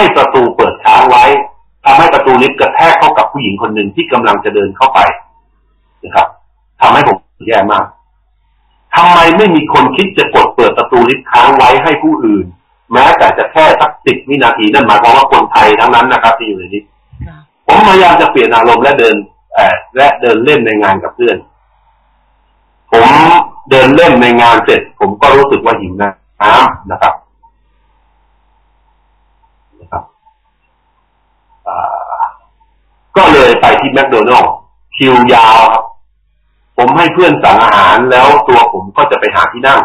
ให้ประตูเปิดค้างไว้ทำให้ประตูลิฟต์กระแทกเข้ากับผู้หญิงคนหนึ่งที่กำลังจะเดินเข้าไปนะครับทำให้ผมแย่มากทำไมไม่มีคนคิดจะกดเปิดประตูลิฟต์ค้างไว้ให้ผู้อื่น แม้แต่จะแค่สักสิบวินาทีนั่นหมายความว่าคนไทยทั้งนั้นนะครับ ที่อยู่ในนี้ผมพยายามจะเปลี่ยนอารมณ์และเดินเอและเดินเล่นในงานกับเพื่อน ผมเดินเล่นในงานเสร็จ ผมก็รู้สึกว่าหิวน้ำนะนะครับ ก็เลยไปที่แมคโดนัลล์คิวยาวครับ ผมให้เพื่อนสั่งอาหารแล้วตัวผมก็จะไปหาที่นั่ง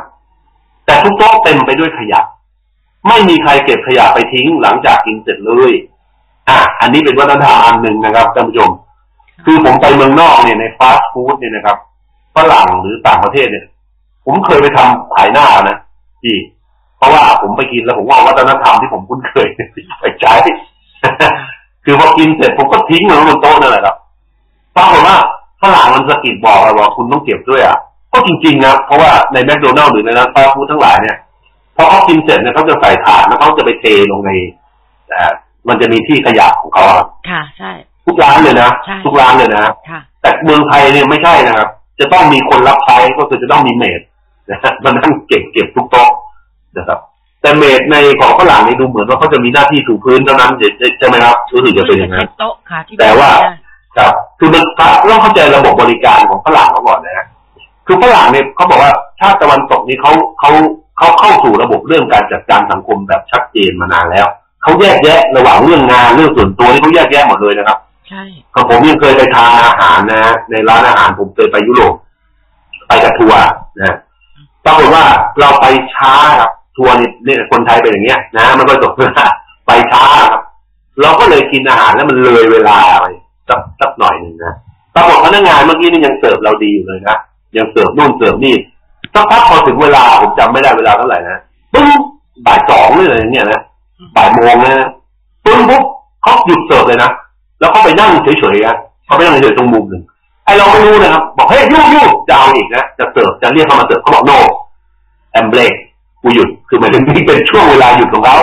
แต่ทุกโต๊ะเต็มไปด้วยขยะ ไม่มีใครเก็บขยะไปทิ้งหลังจากกินเสร็จเลย อะ อันนี้เป็นวัฒนธรรมอันหนึ่งนะครับท่านผู้ชม คือผมไปเมืองนอกเนี่ยในฟาสต์ฟู้ดเนี่ยนะครับฝรั่งหรือต่างประเทศเนี่ย ผมเคยไปทำขายหน้านะที่เพราะว่าผมไปกินแล้วผมว่าวัฒนธรรมที่ผมคุ้นเคยไปใช้ คือพอกินเสร็จผมก็ทิ้งมันบนโต๊ะนั่นแหละครับปรากฏว่าฝรั่งมันสะกิดบอกเราว่าคุณต้องเก็บด้วยอะก็จริงๆนะเพราะว่าในแมคโดนัลล์หรือในร้านฟาสต์ฟู้ดทั้งหลายเนี่ยพอเขากินเสร็จเนี่ยเขาจะใส่ถาดแล้วเขาจะไปเทลงในแต่มันจะมีที่ขยะของเขาค่ะใช่ทุกร้านเลยนะทุกร้านเลยนะแต่เมืองไทยเนี่ยไม่ใช่นะครับ จะต้องมีคนรับใช้ก็คือจะต้องมีเมดนะมันนั่งเก็บเก็บทุกโต๊ะนะครับ แต่เมดในของฝรั่งนี่ดูเหมือนว่าเขาจะมีหน้าที่ถูพื้นเท่านั้นใช่ไหมครับรู้สึกจะเป็นอย่างนั้นแต่ว่าครับคือมันต้องเข้าใจระบบบริการของฝรั่งเขาก่อนนะฮะคือฝรั่งเนี่ยเขาบอกว่าชาติตะวันตกนี่เขาเขาเขาเข้าสู่ระบบเรื่องการจัดการสังคมแบบชัดเจนมานานแล้วเขาแยกแยะระหว่างเรื่องงานเรื่องส่วนตัวนี่เขาแยกแยะหมดเลยนะครับ ใช่ผมยังเคยไปทานอาหารนะ ในร้านอาหารผมเคยไปยุโรปไปกับทัวร์นะปรากฏว่าเราไปช้าครับ ทัวร์นี่เนี่ยคนไทยเป็นอย่างเงี้ยนะมันก็จบไปช้าครับ เราก็เลยกินอาหารแล้วมันเลยเวลาไปสักสักหน่อยหนึ่งนะปรากฏพนักงานเมื่อกี้นี่ยังเสิร์ฟเราดีอยู่เลยนะยังเสิร์ฟนู่นเสิร์ฟนี่สักพักพอถึงเวลาผมจำไม่ได้เวลาเท่าไหร่นะปึ้งบ่ายสองเลยเนี่ยนะบ่ายโมงนะปึ้งปุ๊บเขาหยุดเสิร์ฟเลยนะแล้วเขาไปนั่งเฉยๆนะเขาไปนั่งเฉยๆตรงมุมหนึ่งไอเราไม่รู้นะครับ บอกเฮ้ยยุ่ยุ่จะเอาอีกนะจะเสิร์ฟจะเรียกเขามาเสิร์ฟเขาบอกโนแอมเบรก กูหยุดคือหมายถึงที่เป็นช่วงเวลาหยุดของเขา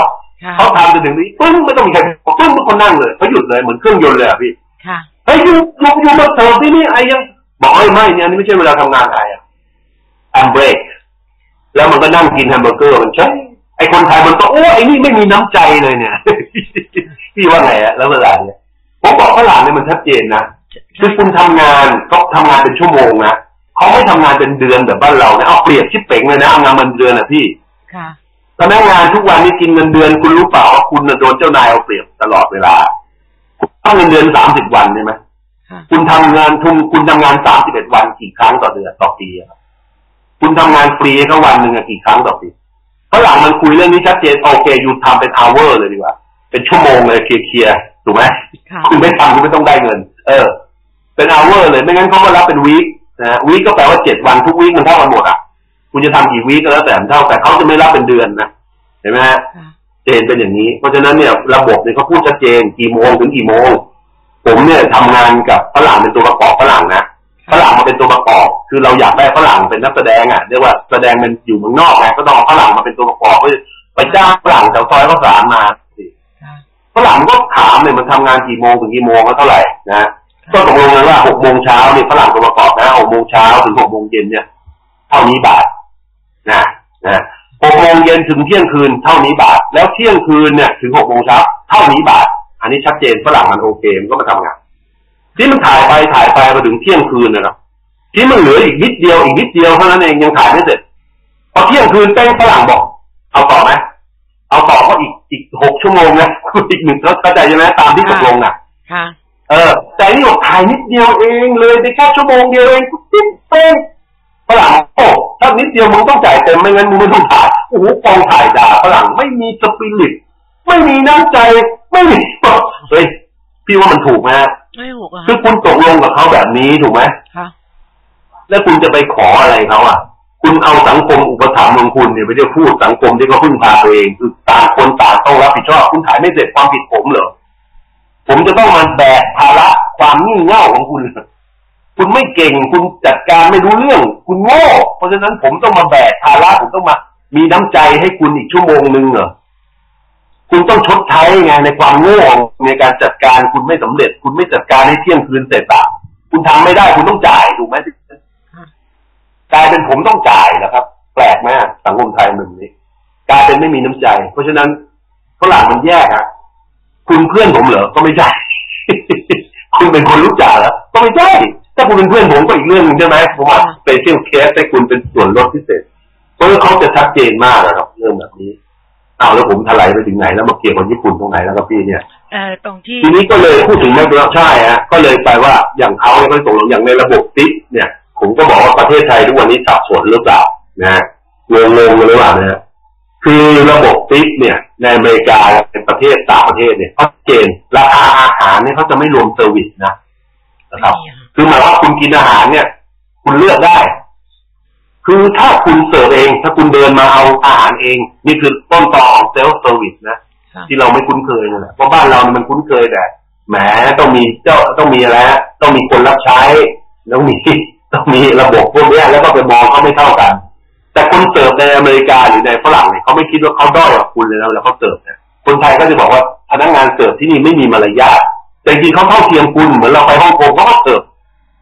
เขาทำจนถึงนี้ปึ้งไม่ต้องมีใครปึ้งทุกคนนั่งเลยเขาหยุดเลยเหมือนเครื่องยนต์เลยอะพี่เฮ้ยยูยูยูมาเสิร์ฟที่นี่ไอ้ยังบอกเอ้ยไม่เนี่ยนี่ไม่ใช่เวลาทำงานไอ้อะแอมเบรกแล้วมันก็นั่งกินแฮมเบอร์เกอร์มันใช่ไอ้คนไทยมันก็โอ้ไอ้นี่ไม่มีน้ำใจเลยเนี่ยพี่ว่าไงอะแล้วเวลาเนี่ยผมบอกฝรั่งเนี่ยมันชัดเจนนะคือคุณทำงานก็ทำงานเป็นชั่วโมงนะเขาไม่ทำงานเป็นเดือนแบบบ้านเรานะเอาเปรียบชิดเป่งเลยนะเอางานมันเดือนอะพี่ ค่ะพนักงานทุกวันนี้กินเงินเดือนคุณรู้เปล่าว่าคุณโดนเจ้านายเอาเปรียบตลอดเวลาต้องเงินเดือนสามสิบวันใช่ไหมคุณทำงานทุนคุณทำงานสามสิบเอ็ดวันกี่ครั้งต่อเดือนต่อปีครับคุณทำงานฟรีเขาวันหนึ่งกี่ครั้งต่อปีฝรั่งมันคุยเรื่องนี้ชัดเจนโอเคอยู่ทำเป็น hour เลยดีกว่า เป็นชั่วโมงเลยเคลียร์ถูกไหมคุณไม่ทำคุณไม่ต้องได้เงิน เออ เป็น hour เลยไม่งั้นเขาก็รับเป็นวีคนะวีคก็แปลว่าเจ็ดวันทุกวีคมันเท่ากันหมดอะ คุณจะทำกี่วีคก็แล้วแต่เท่าแต่เขาจะไม่รับเป็นเดือนนะเห็นไหมฮะเจนเป็นอย่างนี้ เพราะฉะนั้นเนี่ยระบบเนี่ยเขาพูดชัดเจนกี่โมงถึงกี่โมง ผมเนี่ยทำงานกับฝรั่งเป็นตัวประกอบฝรั่งนะฝรั่งมาเป็นตัวประกอบ คือเราอยากได้ฝรั่งเป็นนักแสดงอะเรียกว่าแสดงเป็นอยู่เมืองนอกไงก็ต้องเอาฝรั่งมาเป็นตัวประกอบเพื่อไปจ้างฝรั่งแถวซอยข้าวสารมาฝรั่งก็ถามเนี่ยมันทำงานกี่โมงถึงกี่โมงเท่าไหร่นะก็ตกลงกันว่าหกโมงเช้าเนี่ยฝรั่งตัวประกอบนะหกโมงเช้าถึงหกโมงเย็นเนี่ยเท่านี้บาท นะนะหกโมงเย็นถึงเที่ยงคืนเท่านี้บาท แล้วเที่ยงคืนเนี่ยถึงหกโมงเช้าเท่านี้บาท อันนี้ชัดเจนฝรั่งมันโอเคมันก็มาทำงาน ที่มันถ่ายไปถ่ายไปมาถึงเที่ยงคืนนะครับที่มันเหลืออีกนิดเดียวอีกนิดเดียวเท่านั้นเองยังถ่ายไม่เสร็จพอเที่ยงคืนเป้งฝรั่งบอก เอาต่อไหมเอาต่อก็อีกอีกหกชั่วโมงนะอีกหนึ่งเข้าใจใช่ไหมตามที่ตกลงนะค่ะเออแต่นี่บอกถ่ายนิดเดียวเองเลยในแค่ชั่วโมงเดียวเองติ๊บเป้ง ฝรั่งโอ้ถ้านิดเดียวมึงต้องจ่ายเต็มไม่งั้นมึงไม่ต้องถ่ายโอ้โหกองถ่ายด่าฝรั่งไม่มีสปิริตไม่มีน้ำใจไม่มีเฮ้ยพี่ว่ามันถูกไหมไม่ถูกอะคือคุณตกลงกับเขาแบบนี้ถูกไหมค่ะแล้วคุณจะไปขออะไรเขาอะ คุณเอาสังคมอุปถัมภ์ของคุณเนี่ยไปเรียกพูดสังคมที่เขาพึ่งพาตัวเองคือต่างคนต่างต้องรับผิดชอบคุณถ่ายไม่เสร็จความผิดผมเหรอผมจะต้องมาแบกภาระความงี่เง่าของคุณ คุณไม่เก่ง คุณจัดการไม่รู้เรื่อง คุณโง่ เพราะฉะนั้นผมต้องมาแบกภาระผมต้องมา มีน้ำใจให้คุณอีกชั่วโมงหนึ่งเหรอคุณต้องชดใช้ไงในความโง่ในการจัดการคุณไม่สำเร็จ คุณไม่จัดการให้เที่ยงคืนเสร็จอะคุณทำไม่ได้คุณต้องจ่ายถูกไหมกลายเป็นผมต้องจ่ายนะครับ แปลกมากสังคมไทยมึงนี้กลายเป็นไม่มีน้ำใจ เพราะฉะนั้นฝรั่งมันแยกอะคุณเพื่อนผมเหรอก็ไม่ใช่คุณเป็นคนรู้จักเหรอก็ไม่ใช่าคุณเป็นเพื่อนผมก็อีกเรื่องนึงใช่ไหมผมว่าเปเชียลเคสให้คุณเป็นส่วนลดพิเศษ เพราะเขาจะชัดเจนมากนะครับเรื่องแบบนี้เอาแล้วผมถลายไปถึงไหนแล้วมาเกี่ยวกับญี่ปุ่นตรงไหนแล้วครับพี่เนี่ยเออตรงที่ทีนี้ก็เลยพูดถึงไม่เป็นใช่ฮะก็เลยไปว่าอย่างเขาเนี่ยก็ตกลงอย่างในระบบติ๊กเนี่ย ผมก็บอกว่าประเทศไทยทุกวันนี้สับสนหรือเปล่านะฮะงงงๆหรือเปล่านะฮะคือระบบติ๊กเนี่ย ในอเมริกาเป็นประเทศต่างประเทศเนี่ยเขาเจนราคาอาหารเนี่ยเขาจะไม่รวมเซอร์วิสนะนะครับ คือหมายว่าคุณกินอาหารเนี่ย คุณเลือกได้ คือถ้าคุณเสิร์ฟเอง ถ้าคุณเดินมาเอาอาหารเอง นี่คือต้นตอของเซลฟ์เซอร์วิสนะที่เราไม่คุ้นเคยนั่นแหละเพราะบ้านเรานี่มันคุ้นเคยแต่แหมต้องมีเจ้าต้องมีอะไรฮะต้องมีคนรับใช้ต้องมีต้องมีระบบพวกเนี้ยแล้วก็ไปมองเขาไม่เท่ากัน แต่คนเสิร์ฟในอเมริกาหรือในฝรั่งเนี่ยเขาไม่คิดว่าเขาด้อยกว่าคุณเลยนะแล้วเขาเสิร์ฟเนี่ยคนไทยก็จะบอกว่าพนักงานเสิร์ฟที่นี่ไม่มีมารยาทแต่จริงๆเขาเท่าเทียมคุณเหมือนเราไปฮ่องกงเขาก็เสิร์ฟ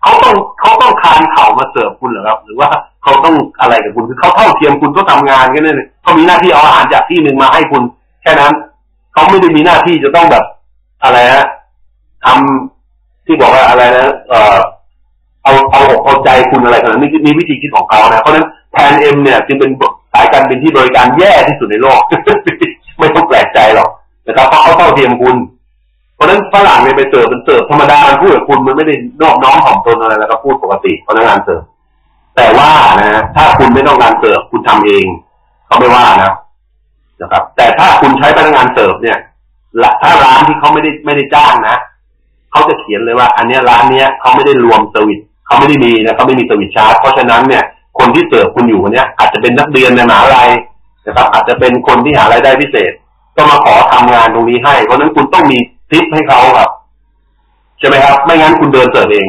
เขาต้องเขาต้องคานเข่ามาเสิร์ฟคุณเหรอครับ หรือว่าเขาต้องอะไรกับคุณคือเขาเท่าเทียมคุณก็ทำงานแค่นั้นเองเขามีหน้าที่เอาอาหารจากที่หนึ่งมาให้คุณแค่นั้นเขาไม่ได้มีหน้าที่จะต้องแบบอะไรฮะทำที่บอกว่าอะไรนะเอ่อเอาเอาอกเอาใจคุณอะไรขนาดนี้มีวิธีคิดของเขานะเพราะฉะนั้นแพนเอ็มเนี่ยจึงเป็นสายการบินที่บริการแย่ที่สุดในโลก ไม่ต้องแปลกใจหรอกนะครับเพราะเขาเท่าเทียมคุณ ราะนั้นฝรั่งเนี่ยไปเสิร์ฟมันเสิร์ฟธรรมดามันพูดกับคุณมันไม่ได้นอบน้อมถ่อมตนอะไรแล้วก็พูดปกติพนักงานเสิร์ฟแต่ว่านะ ถ้าคุณไม่ต้องการเสิร์ฟคุณทำเองเขาไม่ว่านะนะครับ แต่ถ้าคุณใช้พนักงานเสิร์ฟเนี่ยละถ้าร้านที่เขาไม่ได้ไม่ได้จ้างนะเขาจะเขียนเลยว่า อันเนี้ยร้านเนี้ยเขาไม่ได้รวมเซอร์วิสเขาไม่ได้มีนะเขาไม่มีเซอร์วิสชาร์จเพราะฉะนั้นเนี่ย คนที่เสิร์ฟคุณอยู่คนเนี้ยอาจจะเป็นนักเรียนในมหาลัยนะครับ อาจจะเป็นคนที่หารายได้พิเศษ ก็มาขอทำงานตรงนี้ให้ เพราะฉะนั้นคุณต้องมี ทิปให้เขาครับใช่ไหมครับ ไม่งั้นคุณเดินเสิร์ฟเอง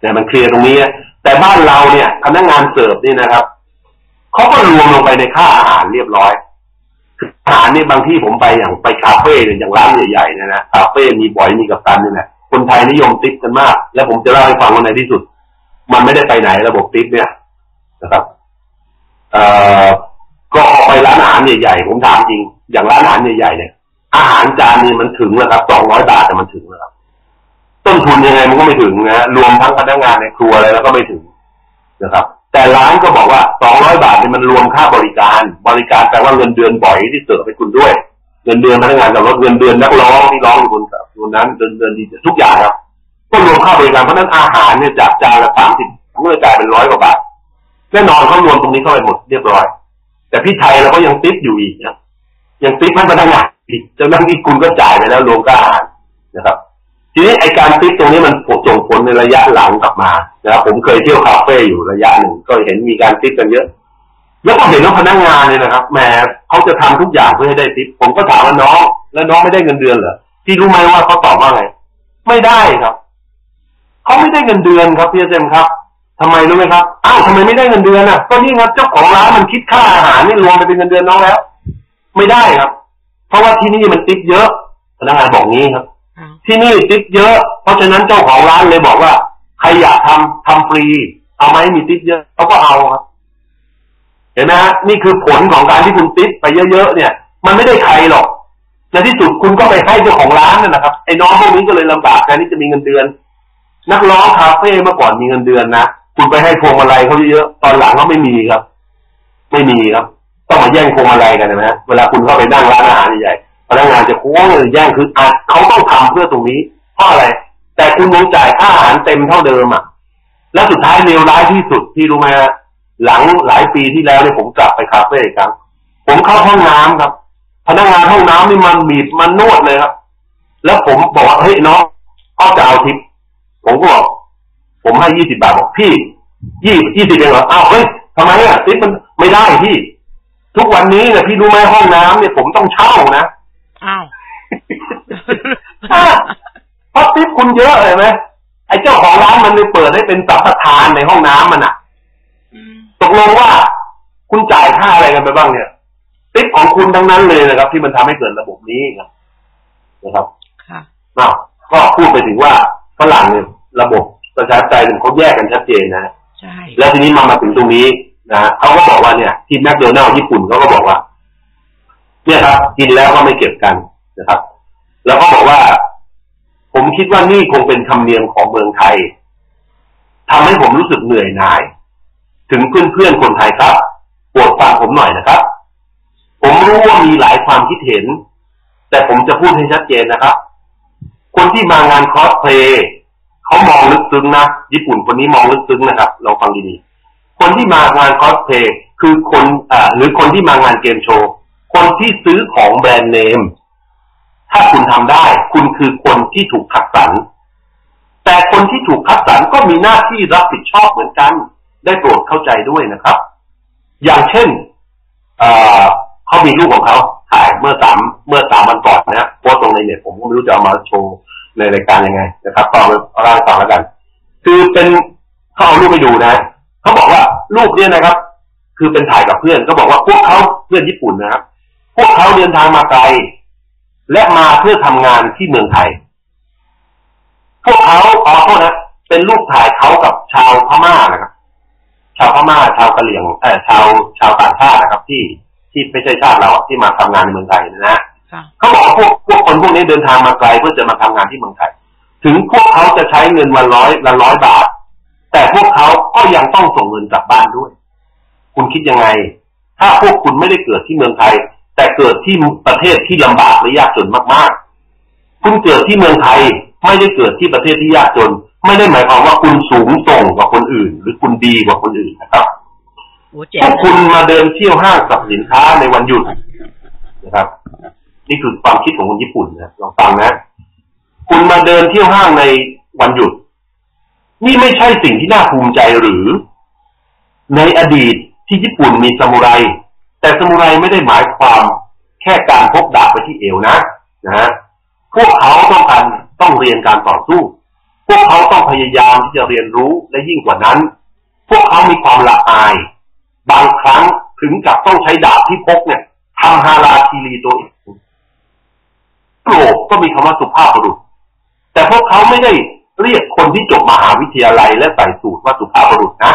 เนี่ยมันเคลียร์ตรงนี้ แต่บ้านเราเนี่ยพนักงานเสิร์ฟนี่นะครับเขาก็รวมลงไปในค่าอาหารเรียบร้อยอาหารนี่บางที่ผมไปอย่างไปคาเฟ่เนี่ยอย่างร้านใหญ่ๆเนี่ยนะคาเฟ่มีบ่อยมีกับตันเนี่ยนะคนไทยนิยมติปกันมาก แล้วผมจะเล่าให้ฟังว่าในที่สุด มันไม่ได้ไปไหนระบบติปเนี่ยนะครับเอ่อก็ออกไปร้านอาหารใหญ่ๆผมถามจริง อย่างร้านอาหารใหญ่ๆเนี่ย อาหารจานนี้มันถึงแล้วครับสองร้อยบาทแต่มันถึงแล้วครับต้นทุนยังไงมันก็ไม่ถึงนะรวมทั้งพนักงานในครัวอะไรแล้วก็ไม่ถึงนะครับ แต่ร้านก็บอกว่าสองร้อยบาทนี่มันรวมค่าบริการ บริการแปลว่าเงินเดือนบ่อยที่เสิร์ฟให้คุณด้วย เงินเดือนพนักงานกับรถเงินเดือนนักร้องที่ร้องอยู่บนบนนั้นเดือนเดือนดีทุกอย่างครับก็รวมค่าบริการเพราะนั้นอาหารเนี่ยจากจานละสามสิบเมื่อกลายเป็นร้อยกว่าบาทแน่นอนเขารวมตรงนี้เข้าไปหมดเรียบร้อย แต่พี่ไทยเราก็ยังติปอยู่อีกนะยังติปให้พนักงาน อีกจนนั้นที่คุณก็จ่ายไปแล้วรวมค่าอาหารนะครับ ทีนี้ไอการติปตรงนี้มันส่งผลในระยะหลังกลับมานะครับผมเคยเที่ยวคาเฟ่อยู่ระยะหนึ่งก็เห็นมีการติปกันเยอะ แล้วก็เห็นว่าพนักงานเนี่ยนะครับแหมเขาจะทำทุกอย่างเพื่อให้ได้ติปผมก็ถามว่าน้อง แล้วน้องไม่ได้เงินเดือนเหรอพี่รู้ไหมว่าเขาตอบว่าไงไม่ได้ครับเขาไม่ได้เงินเดือนครับพี่เจมครับทำไมรู้ไหมครับอ้าวทำไมไม่ได้เงินเดือนอะก็นี่ครับเจ้าของร้านมันคิดค่าอาหารนี่รวมไปเป็นเงินเดือนน้องแล้ว ไม่ได้ครับ เพราะว่าที่นี่มันติปเยอะพนักงานบอกงี้ครับ ที่นี่ติปเยอะ เพราะฉะนั้นเจ้าของร้านเลยบอกว่าใครอยากทำทำฟรี เอาไหมมีติปเยอะเขาก็เอาครับ เห็นไหมฮะนี่คือผลของการที่คุณติปไปเยอะๆเนี่ย มันไม่ได้ใครหรอกในที่สุดคุณก็ไปให้เจ้าของร้านนั่นแหละครับไอ้น้องพวกนี้ก็เลยลำบากแทนที่จะมีเงินเดือน นักร้องคาเฟ่เมื่อก่อนมีเงินเดือนนะคุณไปให้พวงมาลัยเขาเยอะๆตอนหลังเขาไม่มีครับ ไม่มีครับ ต้องมาแย่งพวงมาลัยกันนะฮะเวลาคุณเข้าไปนั่งร้านอาหารใหญ่พนักงานจะค้วงเลยแย่งคืออะเขาต้องทำเพื่อตรงนี้เพราะอะไร แต่คุณยังจ่ายค่าอาหารเต็มเท่าเดิมอะ แล้วสุดท้ายเลวร้ายที่สุดที่รู้ไหมฮะหลังหลายปีที่แล้วเนี่ยผมกลับไปคาเฟ่อีกครั้งผมเข้าห้องน้ำครับ พนักงานห้องน้ำนี่มันบีบมันนวดเลยครับ แล้วผมบอกว่าเฮ้ยน้องเขาจะเอาทิปผมก็บอกผมให้ยี่สิบาทบอกพี่ยี่ยี่สิบเองเหรออ้าวเฮ้ยทำไมอะทิปมันไม่ได้พี่ ทุกวันนี้เนี่ยพี่รู้ไหมห้องน้ำเนี่ยผมต้องเช่านะอ้าวเพราะทิปคุณเยอะเลยไหมไอ้เจ้าของร้านมันเลยเปิดให้เป็นสัมปทานในห้องน้ำมันอะอืมตกลงว่าคุณจ่ายค่าอะไรกันไปบ้างเนี่ยติ๊กของคุณทั้งนั้นเลยนะครับ ที่มันทำให้เกิดระบบนี้ครับนะครับค่ะอ้าวก็พูดไปถึงว่าฝรั่งเนี่ยระบบประชาธิปไตยเนี่ยเขาแยกกันชัดเจนนะใช่แล้วทีนี้มามาถึงตรงนี้ นะเขาก็บอกว่าเนี่ยที่แมคโดนัลล์ญี่ปุ่นเขาก็บอกว่า เนี่ยครับ กินแล้วก็ไม่เก็บกันนะครับ แล้วก็บอกว่า ผมคิดว่านี่คงเป็นธรรมเนียมของเมืองไทยทำให้ผมรู้สึกเหนื่อยหน่าย ถึงเพื่อนๆคนไทยครับโปรดฟังผมหน่อยนะครับ ผมรู้ว่ามีหลายความคิดเห็น แต่ผมจะพูดให้ชัดเจนนะครับ คนที่มางานคอสเพลย์เขามองลึกซึ้งนะญี่ปุ่นคนนี้มองลึกซึ้งนะครับลองฟังดีๆ คนที่มางานคอสเพลย์คือคนอ่าหรือคนที่มางานเกมโชว์ คนที่ซื้อของแบรนด์เนม ถ้าคุณทำได้ คุณคือคนที่ถูกคัดสรร แต่คนที่ถูกคัดสรรก็มีหน้าที่รับผิดชอบเหมือนกัน ได้โปรดเข้าใจด้วยนะครับ อย่างเช่นเขามีรูปของเขาถ่ายเมื่อสามเมื่อสามวันก่อนนะโพสต์ลงในเน็ตผมก็ไม่รู้จะเอามาโชว์ในรายการยังไงนะครับก็เอาไปร่างต่อแล้วกัน คือเป็นเขาเอารูปไปดูนะ เขาบอกว่ารูปเนี้ยนะครับ คือเป็นถ่ายกับเพื่อนก็บอกว่าพวกเขาเพื่อนญี่ปุ่นนะครับ พวกเขาเดินทางมาไกลและมาเพื่อทำงานที่เมืองไทย พวกเขาขอโทษนะเป็นรูปถ่ายเขากับชาวพม่านะครับ ชาวพม่าชาวกะเหรี่ยงเออชาวชาวต่างชาตินะครับ ที่ที่ไม่ใช่ชาติเราอะที่มาทำงานในเมืองไทยนะฮะค่ะเขาบอกว่าพวกพวกคนพวกนี้เดินทางมาไกลเพื่อจะมาทำงานที่เมืองไทย ถึงพวกเขาจะใช้เงินวันร้อยละร้อยบาท แต่พวกเขาก็ยังต้องส่งเงินกลับบ้านด้วย คุณคิดยังไง ถ้าพวกคุณไม่ได้เกิดที่เมืองไทย แต่เกิดที่ประเทศที่ลำบากและยากจนมากๆ คุณเกิดที่เมืองไทยไม่ได้เกิดที่ประเทศที่ยากจน ไม่ได้หมายความว่าคุณสูงส่งกว่าคนอื่น หรือคุณดีกว่าคนอื่นนะครับโอ้เจ๋พงวกคุณมาเดินเที่ยวห้างสรรพสินค้าในวันหยุดนะครับ นี่คือความคิดของคนญี่ปุ่นนะลองฟังนะ คุณมาเดินเที่ยวห้างในวันหยุด นี่ไม่ใช่สิ่งที่น่าภูมิใจหรือ ในอดีตที่ญี่ปุ่นมีซามูไร แต่ซามูไรไม่ได้หมายความแค่การพกดาบไปที่เอวนะนะฮะพวกเขาต้องการต้องเรียนการต่อสู้ พวกเขาต้องพยายามที่จะเรียนรู้และยิ่งกว่านั้น พวกเขามีความละอาย บางครั้งถึงกับต้องใช้ดาบที่พกเนี่ยทำฮาราคีรีตัวเองโกรกก็มีคำว่าสุภาพบุรุษ แต่พวกเขาไม่ได้ เรียกคนที่จบมหาวิทยาลัยและใส่สูตรว่าสุภาพบุรุษนะ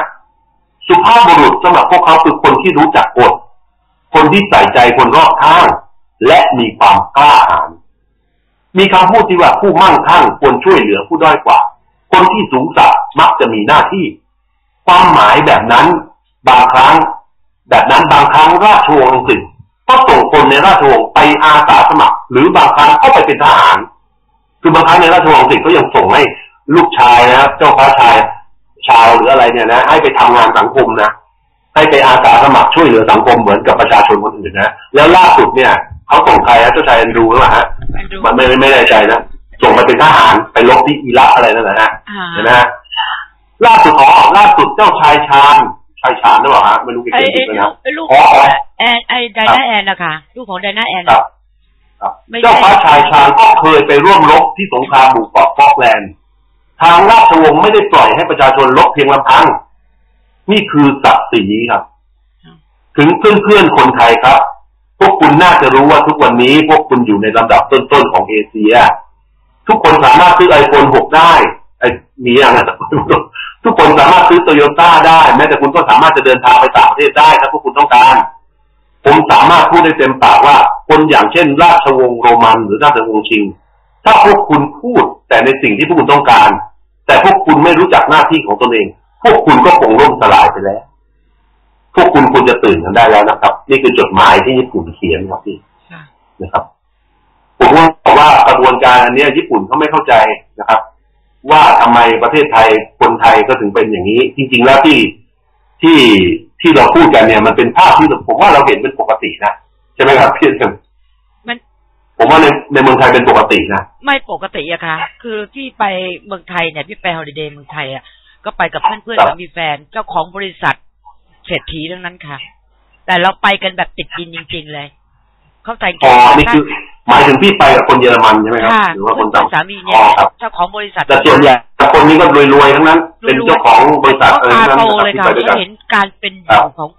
สุภาพบุรุษสำหรับพวกเขาคือคนที่รู้จักกฎคนที่ใส่ใจคนรอบข้าง และมีความกล้าหาญมีคำพูดที่ว่าผู้มั่งคั่งควรช่วยเหลือผู้ด้อยกว่า คนที่สูงสักมักจะมีหน้าที่ ความหมายแบบนั้นบางครั้ง แบบนั้นบางครั้งราชวงศ์อังกฤษก็ส่งคนในราชวงศ์ไปอาสาสมัคร หรือบางครั้งก็ไปเป็นทหาร คือบางครั้งในราชวงศ์อังกฤษก็ยังส่งให้ ลูกชายนะครับเจ้าฟ้าชายชาวหรืออะไรเนี่ยนะให้ไปทำงานสังคมนะให้ไปอาสาสมัครช่วยเหลือสังคมเหมือนกับประชาชนคนอื่นนะแล้วล่าสุดเนี่ยเขาส่งใครฮะเจ้าชายแอนดรูหรือเปล่าฮะไปดูมันไม่ไม่ไม่แน่ใจนะส่งไปเป็นทหารไปลบที่อิรักอะไรนั่นแหละฮะอ่าเห็นไหมฮะล่าสุดอ๋อล่าสุดเจ้าชายชาญชายชาญหรือเปล่าฮะไม่รู้กี่ไอ้เขียนไอ้ผิดนะไอ้ลูกอ๋ออ๋อแอนไอ้ไดนาแอนนะคะลูกของไดนาแอนครัน่ะบครับไม่ใช่เจ้าฟ้าชายชาญก็เคยไปร่วมรบที่สงครามหมู่เกาะฟอกแลนด์ ทางราชวงศ์ไม่ได้ปล่อยให้ประชาชนลบเพียงลำพัง นี่คือศักดิ์ศรีครับ ถึงเพื่อนๆคนไทยครับ พวกคุณน่าจะรู้ว่าทุกวันนี้พวกคุณอยู่ในลำดับต้นๆของเอเชีย ทุกคนสามารถซื้อไอโฟน6ได้ ไอ้มีอย่างนั้นทุกคนสามารถซื้อโตโยต้าได้ แม้แต่คุณก็สามารถจะเดินทางไปต่างประเทศได้ถ้าพวกคุณต้องการ ผมสามารถพูดได้เต็มปากว่า คนอย่างเช่น ราชวงศ์โรมันหรือราชวงศ์ชิง ถ้าพวกคุณพูด แต่ในสิ่งที่พวกคุณต้องการ แต่พวกคุณไม่รู้จักหน้าที่ของตนเอง พวกคุณก็คงล่มสลายไปแล้ว พวกคุณควรจะตื่นกันได้แล้วนะครับ นี่คือจดหมายที่ญี่ปุ่นเขียนครับพี่ค่ะนะครับผมว่าบอกว่ากระบวนการอันเนี้ยญี่ปุ่นเขาไม่เข้าใจนะครับ ว่าทำไมประเทศไทยคนไทยก็ถึงเป็นอย่างนี้ จริง ๆ แล้วที่ที่ที่เราพูดกันเนี่ยมันเป็นภาพที่ผมว่าเราเห็นเป็นปกตินะใช่ไหมครับพี่เอ็มมัน ผมว่าในในเมืองไทยเป็นปกตินะ ไม่ปกติอะค่ะ คือที่ไปเมืองไทยเนี่ยพี่ไปฮอลิเดย์เมืองไทยอะก็ไปกับเพื่อนครัๆบสามีแฟนเจ้าของบริษัทเศรษฐีทั้งนั้นค่ะ แต่เราไปกันแบบติดดินจริง ๆ เลย เข้าใจอ๋อนี่คือหมายถึงพี่ไปกับคนเยอรมันใช่ไหมครับค่ะหรือว่าคนเพื่ต่าองนๆสามีเนี่อ๋ยอครับเจ้าของบริษัทแต่ส่วนใหญ่แต่คนนี้ก็รวยๆทั้งนั้น เป็นเจ้าของบริษัทเขาอะไรตาทั้งนั้นโตนะครับเลยที่ค่ะไปด้วยเขากันเห็นการเป็นอครับยู่ของ